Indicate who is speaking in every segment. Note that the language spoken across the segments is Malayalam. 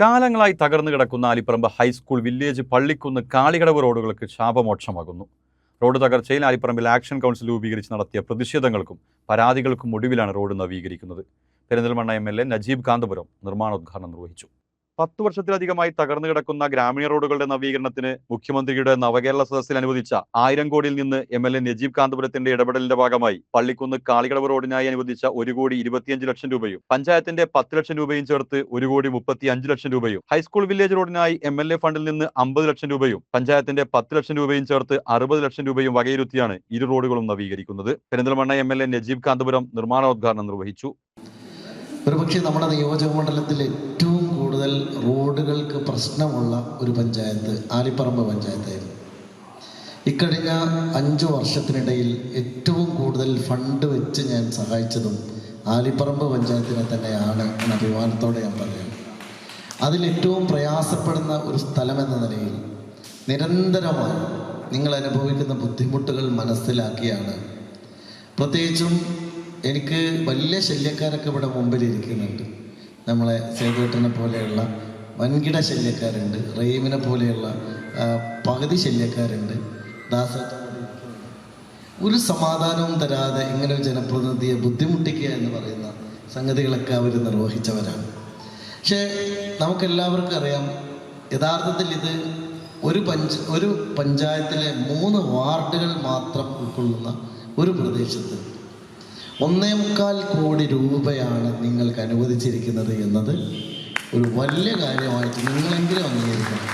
Speaker 1: കാലങ്ങളായി തകർന്നു കിടക്കുന്ന Alipparamba high school village Pallikkunnu Kalikadavu റോഡുകൾക്ക് ശാപമോക്ഷമാകുന്നു. റോഡ് തകർച്ചയിൽ ആലിപ്പറമ്പിൽ ആക്ഷൻ കൗൺസിൽ രൂപീകരിച്ച് നടത്തിയ പ്രതിഷേധങ്ങൾക്കും പരാതികൾക്കും ഒടുവിലാണ് road നവീകരിക്കുന്നത്. Perinthalmanna M L A Najeeb Kanthapuram നിർമ്മാണോദ്ഘാടനം നിർവഹിച്ചു. പത്ത് വർഷത്തിലധികമായി തകർന്നു കിടക്കുന്ന ഗ്രാമീണ റോഡുകളുടെ നവീകരണത്തിന് മുഖ്യമന്ത്രിയുടെ നവകേരള സദസ്സിൽ അനുവദിച്ച ആയിരം കോടിയിൽ നിന്ന് എം എൽ എ നജീബ് കാന്തപുരത്തിന്റെ ഇടപെടലിന്റെ ഭാഗമായി പള്ളിക്കുന്ന് കാളികടവ് റോഡിനായി അനുവദിച്ച ഒരു കോടി ഇരുപത്തിയഞ്ച് ലക്ഷം രൂപയും പഞ്ചായത്തിന്റെ പത്ത് ലക്ഷം രൂപയും ചേർത്ത് ഒരു കോടി മുപ്പത്തി അഞ്ച് ലക്ഷം രൂപയും ഹൈസ്കൂൾ വില്ലേജ് റോഡിനായി എം എൽ എ ഫണ്ടിൽ നിന്ന് അമ്പത് ലക്ഷം രൂപയും പഞ്ചായത്തിന്റെ പത്ത് ലക്ഷം രൂപയും ചേർത്ത് അറുപത് ലക്ഷം രൂപയും വകയിരുത്തിയാണ് ഇരു റോഡുകളും നവീകരിക്കുന്നത്. Perinthalmanna M L A Najeeb Kanthapuram നിർമ്മാണോദ്ഘാടനം നിർവഹിച്ചു.
Speaker 2: ഒരുപക്ഷെ നമ്മുടെ നിയോജക മണ്ഡലത്തിൽ ഏറ്റവും കൂടുതൽ റോഡുകൾക്ക് പ്രശ്നമുള്ള ഒരു പഞ്ചായത്ത് ആലിപ്പറമ്പ് പഞ്ചായത്തായിരുന്നു. ഇക്കഴിഞ്ഞ അഞ്ച് വർഷത്തിനിടയിൽ ഏറ്റവും കൂടുതൽ ഫണ്ട് വെച്ച് ഞാൻ സഹായിച്ചതും ആലിപ്പറമ്പ് പഞ്ചായത്തിനെ തന്നെയാണ് എന്ന അഭിമാനത്തോടെ ഞാൻ പറയുന്നത് അതിലേറ്റവും പ്രയാസപ്പെടുന്ന ഒരു സ്ഥലമെന്ന നിലയിൽ നിരന്തരമായി നിങ്ങൾ അനുഭവിക്കുന്ന ബുദ്ധിമുട്ടുകൾ മനസ്സിലാക്കിയാണ്. പ്രത്യേകിച്ചും എനിക്ക് വലിയ ശല്യക്കാരൊക്കെ ഇവിടെ മുമ്പിൽ ഇരിക്കുന്നുണ്ട്. നമ്മളെ സേതുവേട്ടനെ പോലെയുള്ള വൻകിട ശല്യക്കാരുണ്ട് റഹീമിനെ പോലെയുള്ള പകുതി ശല്യക്കാരുണ്ട്. ദാസ ഒരു സമാധാനവും തരാതെ ഇങ്ങനെ ഒരു ജനപ്രതിനിധിയെ ബുദ്ധിമുട്ടിക്കുക എന്ന് പറയുന്ന സംഗതികളൊക്കെ അവർ നിർവഹിച്ചവരാണ്. പക്ഷേ നമുക്കെല്ലാവർക്കും അറിയാം യഥാർത്ഥത്തിൽ ഇത് ഒരു പഞ്ച ഒരു പഞ്ചായത്തിലെ മൂന്ന് വാർഡുകൾ മാത്രം ഉൾക്കൊള്ളുന്ന ഒരു പ്രദേശത്ത് ഒന്നേ മുക്കാൽ കോടി രൂപയാണ് നിങ്ങൾക്ക് അനുവദിച്ചിരിക്കുന്നത് എന്നത് ഒരു വലിയ കാര്യമായിട്ട് നിങ്ങളെങ്കിലും അംഗീകരിക്കണം.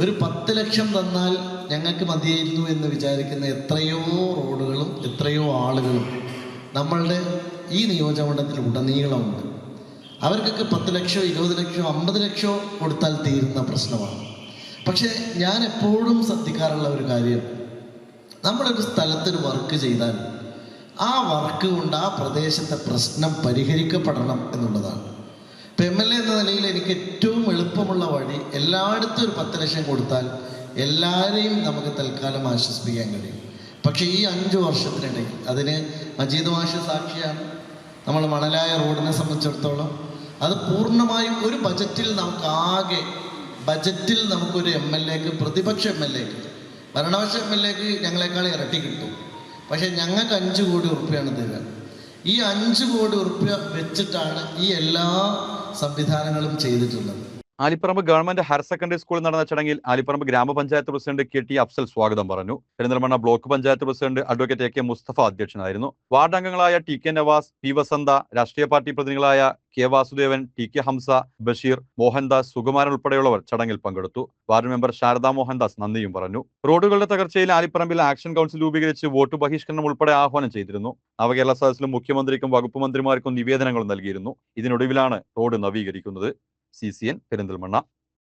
Speaker 2: ഒരു പത്ത് ലക്ഷം തന്നാൽ ഞങ്ങൾക്ക് മതിയായിരുന്നു എന്ന് വിചാരിക്കുന്ന എത്രയോ റോഡുകളും എത്രയോ ആളുകളും നമ്മളുടെ ഈ നിയോജകമണ്ഡലത്തിൽ ഉടനീളമുണ്ട്. അവർക്കൊക്കെ പത്ത് ലക്ഷോ ഇരുപത് ലക്ഷോ അമ്പത് ലക്ഷോ കൊടുത്താൽ തീരുന്ന പ്രശ്നമാണ്. പക്ഷേ ഞാൻ എപ്പോഴും ശ്രദ്ധിക്കാറുള്ള ഒരു കാര്യം നമ്മളൊരു സ്ഥലത്തൊരു വർക്ക് ചെയ്താൽ ആ വർക്ക് കൊണ്ട് ആ പ്രദേശത്തെ പ്രശ്നം പരിഹരിക്കപ്പെടണം എന്നുള്ളതാണ്. ഇപ്പം എം എൽ എ എന്ന നിലയിൽ എനിക്ക് ഏറ്റവും എളുപ്പമുള്ള വഴി എല്ലായിടത്തും ഒരു പത്ത് ലക്ഷം കൊടുത്താൽ എല്ലാവരെയും നമുക്ക് തൽക്കാലം ആശ്വസിപ്പിക്കാൻ കഴിയും. പക്ഷേ ഈ അഞ്ച് വർഷത്തിനിടയിൽ അതിന് മജീദ് മാഷ സാക്ഷിയാണ്. നമ്മൾ മണലായ റോഡിനെ സംബന്ധിച്ചിടത്തോളം അത് പൂർണമായും ഒരു ബജറ്റിൽ നമുക്ക് ആകെ ബജറ്റിൽ നമുക്കൊരു എം എൽ എക്ക് പ്രതിപക്ഷ എം എൽ എക്ക് ഭരണപക്ഷ എം എൽ എക്ക് ഞങ്ങളെക്കാൾ ഇരട്ടി കിട്ടും. പക്ഷേ ഞങ്ങൾക്ക് അഞ്ച് കോടി ഉറുപ്പ്യാണ് തരിക. ഈ അഞ്ച് കോടി ഉറുപ്പ്യ വെച്ചിട്ടാണ് ഈ എല്ലാ സംവിധാനങ്ങളും ചെയ്തിട്ടുള്ളത്.
Speaker 1: ആലിപ്പറമ്പ് ഗവൺമെന്റ് ഹയർ സെക്കൻഡറി സ്കൂളിൽ നടന്ന ചടങ്ങിൽ ആലിപ്പറമ്പ് ഗ്രാമപഞ്ചായത്ത് പ്രസിഡന്റ് കെ ടി അഫ്സൽ സ്വാഗതം പറഞ്ഞു. Perinthalmanna block panchayat president advocate A K Mustafa അധ്യക്ഷനായിരുന്നു. വാർഡ് അംഗങ്ങളായ T K Navas P Vasantha രാഷ്ട്രീയ party പ്രതിനിധികളായ K Vasudevan T K Hamsa Basheer Mohandas Sukumaran ഉൾപ്പെടെയുള്ളവർ ചടങ്ങിൽ പങ്കെടുത്തു. വാർഡ് മെമ്പർ ശാരദാ മോഹൻദാസ് നന്ദിയും പറഞ്ഞു. റോഡുകളുടെ തകർച്ചയിൽ ആലിപ്പറമ്പിൽ ആക്ഷൻ കൗൺസിൽ രൂപീകരിച്ച് വോട്ട് ബഹിഷ്കരണം ഉൾപ്പെടെ ആഹ്വാനം ചെയ്തിരുന്നു. നവകേരള സദസ്സിലും മുഖ്യമന്ത്രിക്കും വകുപ്പ് മന്ത്രിമാർക്കും നിവേദനങ്ങൾ നൽകിയിരുന്നു. ഇതിനൊടുവിലാണ് road നവീകരിക്കുന്നത്. C C N Perinthalmanna.